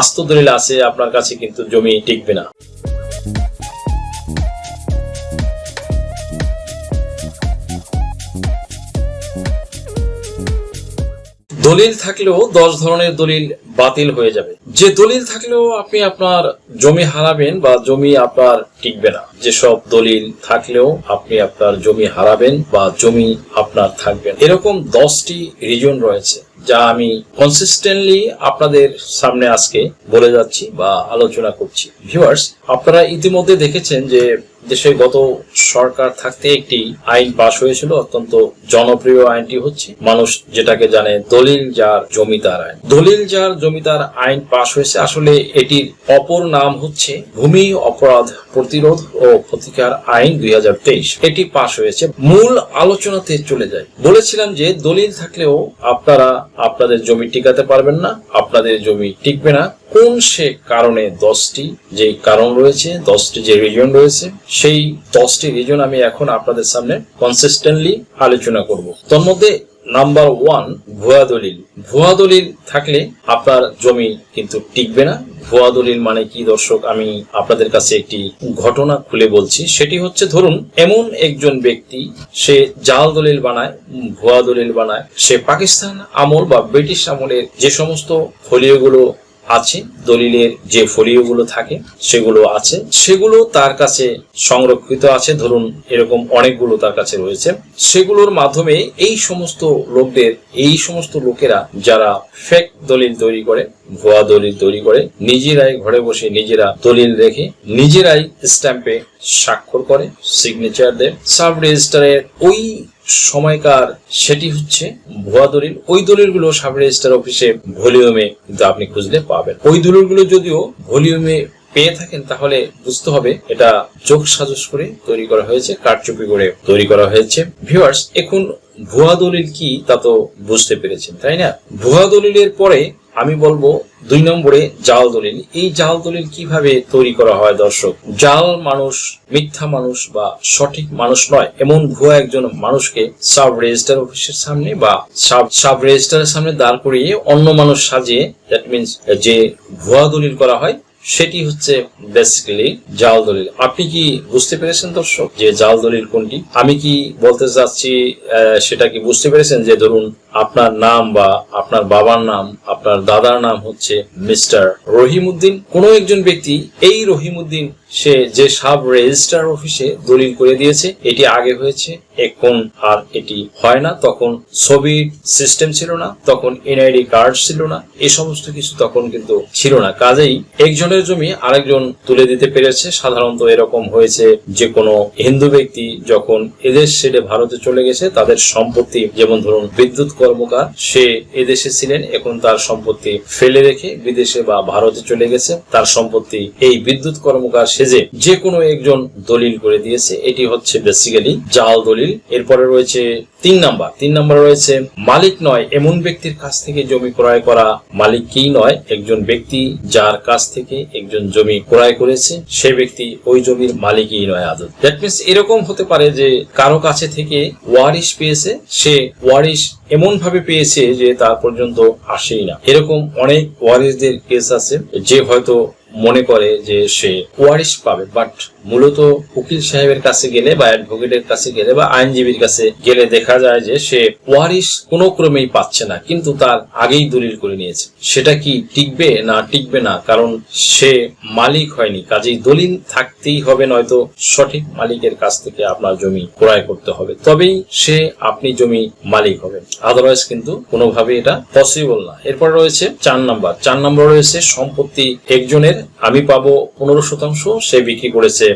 আস্ত দলিল আছে, আপনার কাছে কিন্তু জমি টিকবে না। দলিল থাকলেও দশ ধরনের দলিল বাতিল হয়ে যাবে। যে দলিল থাকলেও আপনি আপনার জমি হারাবেন বা জমি আপনার টিকবে না। যেসব দলিল থাকলেও আপনি আপনার জমি হারাবেন বা জমি আপনার থাকবে এরকম দশটি রিজন রয়েছে। যা আমি কনসিস্টেন্টলি আপনাদের সামনে আজকে বলে যাচ্ছি বা আলোচনা করছি। ভিউয়ার্স আপনারা ইতিমধ্যে দেখেছেন যে দেশে গত সরকার থাকতে একটি আইন পাশ হয়েছিল, অত্যন্ত জনপ্রিয় আইনটি হচ্ছে মানুষ যেটাকে জানে দলিল যার জমিদার আইন। দলিল যার জমিদার আইন পাশ হয়েছে, আসলে এটির অপর নাম হচ্ছে ভূমি অপরাধ প্রতিরোধ ও প্রতিকার আইন দুই হাজার তেইশ। এটি পাশ হয়েছে। মূল আলোচনাতে চলে যায় বলেছিলাম যে দলিল থাকলেও আপনারা আপনাদের জমি টিকাতে পারবেন না, আপনাদের জমি টিকবে না। কোন সে কারণে দশটি যে কারণ রয়েছে, দশটি যে রিজন রয়েছে, সেই দশটি রিজন আমি এখন আপনাদের সামনে কনসিস্টেন্টলি আলোচনা করব। তোর মধ্যে নাম্বার ওয়ান ভুয়া দলিল। ভুয়া দলিল থাকলে আপনার জমি কিন্তু টিকবে না। ভুয়া দলিল মানে কি, দর্শক, আমি আপনাদের কাছে একটি ঘটনা খুলে বলছি। সেটি হচ্ছে, ধরুন, এমন একজন ব্যক্তি, সে জাল দলিল বানায়, ভুয়া দলিল বানায়। সে পাকিস্তান আমল বা ব্রিটিশ আমলের যে সমস্ত ফলিওগুলো আছে, দলিলের যে ফলিওগুলো থাকে, সেগুলো আছে। সেগুলো তার কাছে সংরক্ষিত আছে। ধরুন, এরকম অনেকগুলো তার কাছে রয়েছে। সেগুলোর মাধ্যমে এই সমস্ত লোকদের, এই সমস্ত লোকেরা যারা ফেক দলিল তৈরি করে, ভুয়া দলিল তৈরি করে, নিজেরাই ঘরে বসে নিজেরা দলিল রেখে, নিজেরাই স্ট্যাম্পে স্বাক্ষর করে সিগনেচার দেয়। সাব রেজিস্টারের ওই সময়কার, সেটি হচ্ছে ভুয়া দলিল। ওই দলিলগুলো সাব রেজিস্টার অফিসে ভলিউমে কিন্তু আপনি খুঁজলে পাবেন। ওই দলিলগুলো যদিও ভলিউমে পেয়ে থাকেন, তাহলে বুঝতে হবে এটা চোখ সাজস করে তৈরি করা হয়েছে, কারচুপি করে তৈরি করা হয়েছে। ভিউয়ার্স, এখন ভুয়া দলিল কি তা তো বুঝতে পেরেছেন, তাই না? ভুয়া দলিলের পরে আমি বলব দুই নম্বরে জাল দলিল। এই জাল দলিল কীভাবে তৈরি করা হয় দর্শক? জাল মানুষ, মিথ্যা মানুষ বা সঠিক মানুষ নয়। এমন ভুয়া একজন মানুষকে সাব রেজিস্টার অফিসের সামনে বা সাব সাব রেজিস্টারের সামনে দাঁড় করিয়ে অন্য মানুষ সাজিয়ে দ্যাট মিনস যে ভুয়া দলিল করা হয় সেটি হচ্ছে বেসিক্যালি জাল দলিল। আপনি কি বুঝতে পেরেছেন দর্শক যে জাল দলিল কোনটি? আমি কি বলতে চাচ্ছি সেটা কি বুঝতে পেরেছেন যে ধরুন আপনার নাম বা আপনার বাবার নাম, আপনার দাদার নাম হচ্ছে মিস্টার রহিমউদ্দিন। কোনো একজন ব্যক্তি এই রহিমউদ্দিন, সে যে সাব রেজিস্টার অফিসে দলিল করে দিয়েছে, এটি আগে হয়েছে, এখন আর এটি হয় না। তখন ছবির সিস্টেম ছিল না, তখন এনআইডি কার্ড ছিল না, এ সমস্ত কিছু তখন কিন্তু ছিল না। কাজেই একজনের জমি আরেকজন তুলে দিতে পেরেছে। সাধারণত এরকম হয়েছে যে কোনো হিন্দু ব্যক্তি যখন এদেশ ছেড়ে ভারতে চলে গেছে, তাদের সম্পত্তি যেমন ধরুন বিদ্যুৎ কর্মকার, সে এদেশে ছিলেন, এখন তার সম্পত্তি ফেলে রেখে বিদেশে বা ভারতে চলে গেছে। তার সম্পত্তি এই বিদ্যুৎ কর্মকার সেজে যে কোনো একজন দলিল করে দিয়েছে। এটি হচ্ছে বেসিক্যালি জাল দলিল। এরপরে রয়েছে তিন নাম্বার। তিন নাম্বার রয়েছে, মালিক নয়, এমন ব্যক্তির কাছ থেকে জমি ক্রয় করা মালিক কি নয়? একজন ব্যক্তি যার কাছ থেকে একজন জমি ক্রয় করেছে, সে ব্যক্তি ওই জমির মালিকই নয় আদত। দ্যাট মিনস এরকম হতে পারে যে কারও কাছে থেকে ওয়ারিশ পেয়েছে, সে ওয়ারিশ এমন ভাবে পেয়েছে যে তার পর্যন্ত আসেই না। এরকম অনেক ওয়ারিশদের কেস আছে, যে হয়তো মনে করে যে সে ওয়ারিশ পাবে বাট মূলত উকিল সাহেবের কাছে গেলে বা অ্যাডভোকেটের কাছে গেলে বা আইনজীবীর কাছে গেলে দেখা যায় যে সে ওয়ারিশ কোনো ক্রমেই পাচ্ছে না, কিন্তু তার আগেই দলিল করে নিয়েছে। সেটা কি টিকবে না টিকবে না? কারণ সে মালিক হয়নি, কাজেই দলিল থাকতেই হবে, নয়তো সঠিক মালিকের কাছ থেকে আপনার জমি ক্রয় করতে হবে। তবেই সে আপনি জমি মালিক হবেন। আদারওয়াইজ কিন্তু কোনোভাবে এটা পসিবল না। এরপর রয়েছে চার নাম্বার। চার নাম্বার রয়েছে সম্পত্তি একজনের আমি পাবো পনেরো শতাংশ, সে বিক্রি করেছে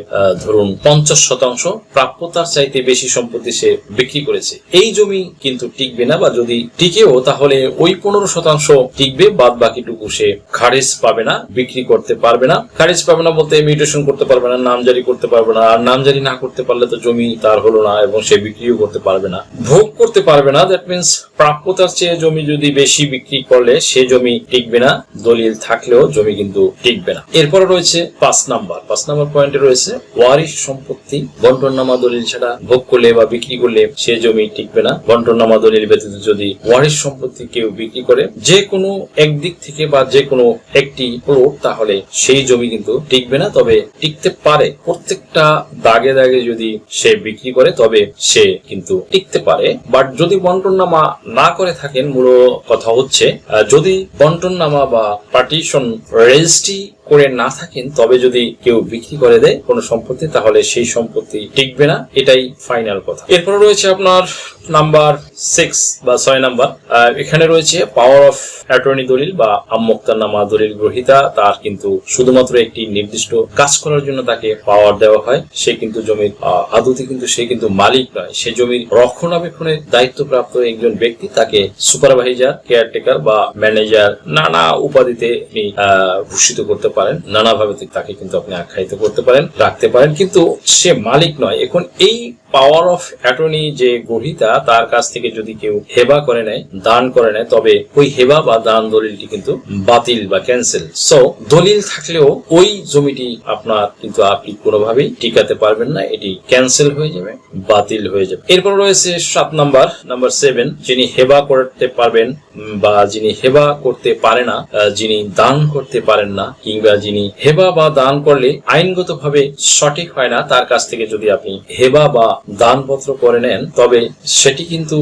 ধরুন পঞ্চাশ শতাংশ। প্রাপ্যতার চাইতে বেশি সম্পত্তি সে বিক্রি করেছে। এই জমি কিন্তু টিকবে না, বা যদি টিকেও, তাহলে ওই পনেরো শতাংশ টিকবে বাদ বাকিটুকু সে খারিজ পাবে না, বিক্রি করতে পারবে না। খারিজ পাবে না বলতে মিউটেশন করতে পারবে না, নামজারি করতে পারবে না, আর নামজারি না করতে পারলে তো জমি তার হলো না, এবং সে বিক্রিও করতে পারবে না। ভোগ করতে পারবে না দ্যাট মিনস প্রাপ্যতার চেয়ে জমি যদি বেশি বিক্রি করলে, সে জমি টিকবে না, দলিল থাকলেও জমি কিন্তু টিকবে না। এরপরে রয়েছে পাঁচ নাম্বার। পাঁচ নাম্বার পয়েন্টে রয়েছে, ওয়ারিশ সম্পত্তি বন্টননামা দলিল ছাড়া ভোগ করলে বা বিক্রি করলে সে জমি টিকবে না। বন্টননামা দলিল ব্যতীত যদি ওয়ারিশ সম্পত্তি কেউ বিক্রি করে, যে কোনো একদিক থেকে বা যে কোনো একটি প্লট তাহলে সেই জমি কিন্তু টিকবে না। তবে টিকতে পারে, প্রত্যেকটা দাগে দাগে যদি সে বিক্রি করে, তবে সে কিন্তু টিকতে পারে। বাট যদি বন্টননামা না করে থাকেন, মূল কথা হচ্ছে যদি বন্টননামা বা পার্টিশন রেজিস্ট্রি করে না থাকেন, তবে যদি কেউ বিক্রি করে দেয় কোনো সম্পত্তি, তাহলে সেই সম্পত্তি টিকবে না। এটাই ফাইনাল কথা। এরপর রয়েছে আপনার নাম্বার সিক্স বা ছয় নাম্বার এখানে রয়েছে পাওয়ার অফ অ্যাটর্নি দলিল বা নামা দলিল গ্রহিতা। তার কিন্তু শুধুমাত্র একটি নির্দিষ্ট কাজ করার জন্য তাকে পাওয়ার দেওয়া হয়। সে কিন্তু জমির আদতে কিন্তু সে কিন্তু মালিক নয়। সে জমির রক্ষণাবেক্ষণের দায়িত্বপ্রাপ্ত একজন ব্যক্তি, তাকে সুপারভাইজার কেয়ারটেকার বা ম্যানেজার নানা উপাধিতে ভূষিত করতে পারেন, নানাভাবে তাকে কিন্তু আপনি আখ্যায়িত করতে পারেন, রাখতে পারেন। কিন্তু সে মালিক নয়। এখন এই পাওয়ার অফ অ্যাটর্নি যে গ্রহিতা তার কাছ থেকে যদি কেউ হেবা করে নেয়, দান করে নেয়, তবে ওই হেবা বা দান দলিলটি কিন্তু বাতিল বা ক্যান্সেল সো দলিল থাকলেও ওই জমিটি আপনার কিন্তু আপনি কোনোভাবেই টিকাতে পারবেন না, এটি ক্যান্সেল হয়ে যাবে, বাতিল হয়ে যাবে। এরপর রয়েছে সাত নাম্বার নাম্বার সেভেন যিনি হেবা করতে পারবেন বা যিনি হেবা করতে পারে না যিনি দান করতে পারেন না, কিংবা যিনি হেবা বা দান করলে আইনগতভাবে সঠিক হয় না, তার কাছ থেকে যদি আপনি হেবা বা দানপত্র করে নেন তবে সেটি কিন্তু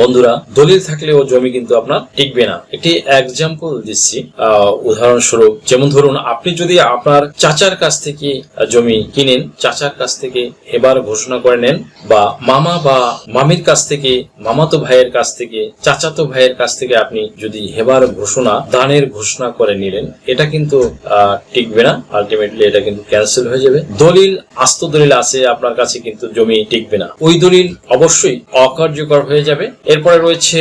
বন্ধুরা, দলিল থাকলেও জমি কিন্তু আপনার টিকবে না। একটি এক্সাম্পল দিচ্ছি। উদাহরণস্বরূপ, যেমন ধরুন, আপনি যদি আপনার চাচার কাছ থেকে জমি কিনেন, চাচার কাছ থেকে এবার ঘোষণা করে নেন, বা মামা বা মামির কাছ থেকে, মামাতো ভাইয়ের কাছ থেকে, চাচাতো ভাইয়ের কাছ থেকে আপনি যদি হেবার ঘোষণা, দানের ঘোষণা করে নিলেন, এটা কিন্তু টিকবে না। আলটিমেটলি এটা কিন্তু ক্যান্সেল হয়ে যাবে। দলিল, আস্ত দলিল আছে, আপনার কাছে কিন্তু জমি টিকবে না। ওই দলিল অবশ্যই অকার্যকর হয়ে যাবে। এরপরে রয়েছে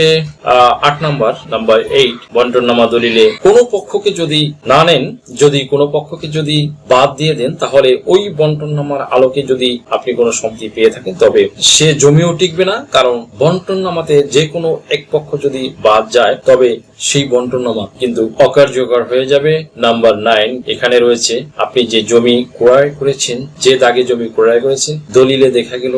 আট নাম্বার নাম্বার এইট বন্টননামা দলিলে। কোনো পক্ষকে যদি না নেন, যদি কোনো পক্ষকে যদি বাদ দিয়ে দেন, তাহলে ওই বন্টননামার আলোকে যদি আপনি কোনো সম্পত্তি পেয়ে থাকেন, তবে সে জমিও টিকবে না, কারণ বন্টননামাতে যে কোনো এক পক্ষ যদি বাদ যায়, তবে সেই বন্টননামা কিন্তু অকার্যকর হয়ে যাবে। নাম্বার নাইন এখানে রয়েছে, আপনি যে জমি ক্রয় করেছেন, যে দাগে জমি ক্রয় করেছেন, দলিলে দেখা গেল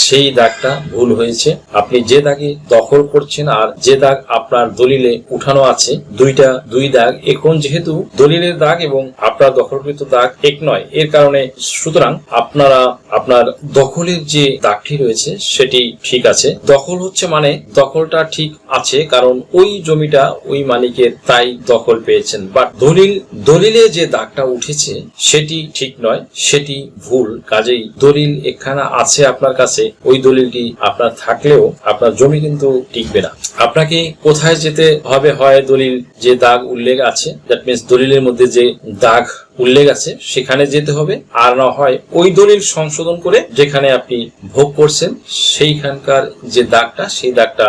সেই দাগটা ভুল হয়েছে। আপনি যে দাগে দখল করছেন আর যে দাগ আপনার দলিলে উঠানো আছে, দুইটা, দুই দাগ এখন যেহেতু দলিলের দাগ এবং আপনার দখলকৃত দাগ এক নয়, এর কারণে সুতরাং আপনারা আপনার দখলের যে দাগটি রয়েছে সেটি ঠিক আছে। দখল হচ্ছে মানে দখলটা ঠিক আছে, কারণ ওই জমিটা ওই মালিকের তাই দখল পেয়েছেন। বাট দলিল, দলিলে যে দাগটা উঠেছে সেটি ঠিক নয়, সেটি ভুল। কাজেই দলিল এখানে আছে আপনার কাছে, ওই দলিলটি আপনার থাকলেও আপনার জমি কিন্তু টিকবে না। আপনাকে কোথায় যেতে হবে হয় দলিল যে দাগ উল্লেখ আছে? দ্যাট মিনস দলিলের মধ্যে যে দাগ উল্লেখ আছে, সেখানে যেতে হবে। আর না হয় ওই দলিল সংশোধন করে যেখানে আপনি ভোগ করছেন, সেইখানকার যে দাগটা, সেই দাগটা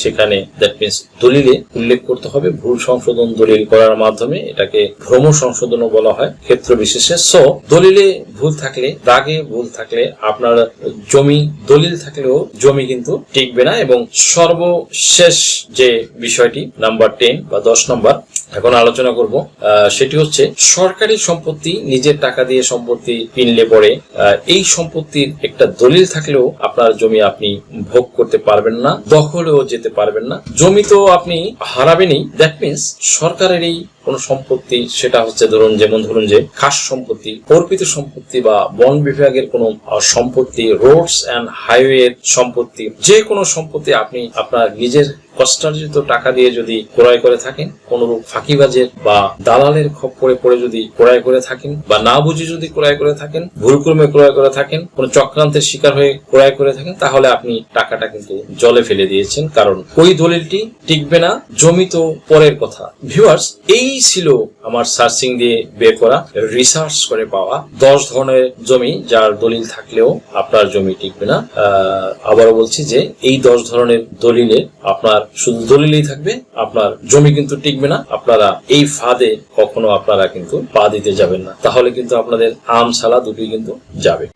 সেখানে দ্যাট মিনস দলিলে উল্লেখ করতে হবে। ভুল সংশোধন দলিল করার মাধ্যমে এটাকে ভ্রম সংশোধনও বলা হয় ক্ষেত্র বিশেষে। সো দলিলে ভুল থাকলে, দাগে ভুল থাকলে আপনার জমি, দলিল থাকলেও জমি কিন্তু টিকবে না এবং সর্বশেষ যে বিষয়টি, নাম্বার টেন বা দশ নম্বর, এখন আলোচনা করব সেটি হচ্ছে সরকারি সম্পত্তি নিজের টাকা দিয়ে সম্পত্তি কিনলে পরে এই সম্পত্তির একটা দলিল থাকলেও আপনার জমি আপনি ভোগ করতে পারবেন না, দখলেও যেতে পারবেন না। জমি তো আপনি হারাবেনই দ্যাট মিনস সরকারেরই কোন সম্পত্তি, সেটা হচ্ছে ধরুন যেমন ধরুন যে খাস সম্পত্তি, অর্পিত সম্পত্তি বা বন বিভাগের কোনো সম্পত্তি, রোডস অ্যান্ড হাইওয়ে সম্পত্তি, যে কোনো সম্পত্তি আপনি আপনার নিজের কষ্টার্জিত টাকা দিয়ে যদি ক্রয় করে থাকেন, কোনরূপ ফাঁকিবাজের বা দালালের খপ্পরে পড়ে যদি ক্রয় করে থাকেন বা না বুঝে যদি ক্রয় করে থাকেন, ভুলক্রমে ক্রয় করে থাকেন, কোন চক্রান্তের শিকার হয়ে ক্রয় করে থাকেন, তাহলে আপনি টাকাটা কিন্তু জলে ফেলে দিয়েছেন। কারণ ওই দলিলটি টিকবে না জমি তো পরের কথা। ভিউয়ার্স এই ছিল আমার সার্চিং দিয়ে বের করা রিসার্চ করে পাওয়া। দশ ধরনের জমি যার দলিল থাকলেও আপনার জমি টিকবে না। আবারও বলছি যে এই দশ ধরনের দলিলে আপনার শুধু দলিলেই থাকবে, আপনার জমি কিন্তু টিকবে না। আপনারা এই ফাঁদে কখনো আপনারা কিন্তু পা দিতে যাবেন না। তাহলে কিন্তু আপনাদের আম ছালা দুটোই কিন্তু যাবে।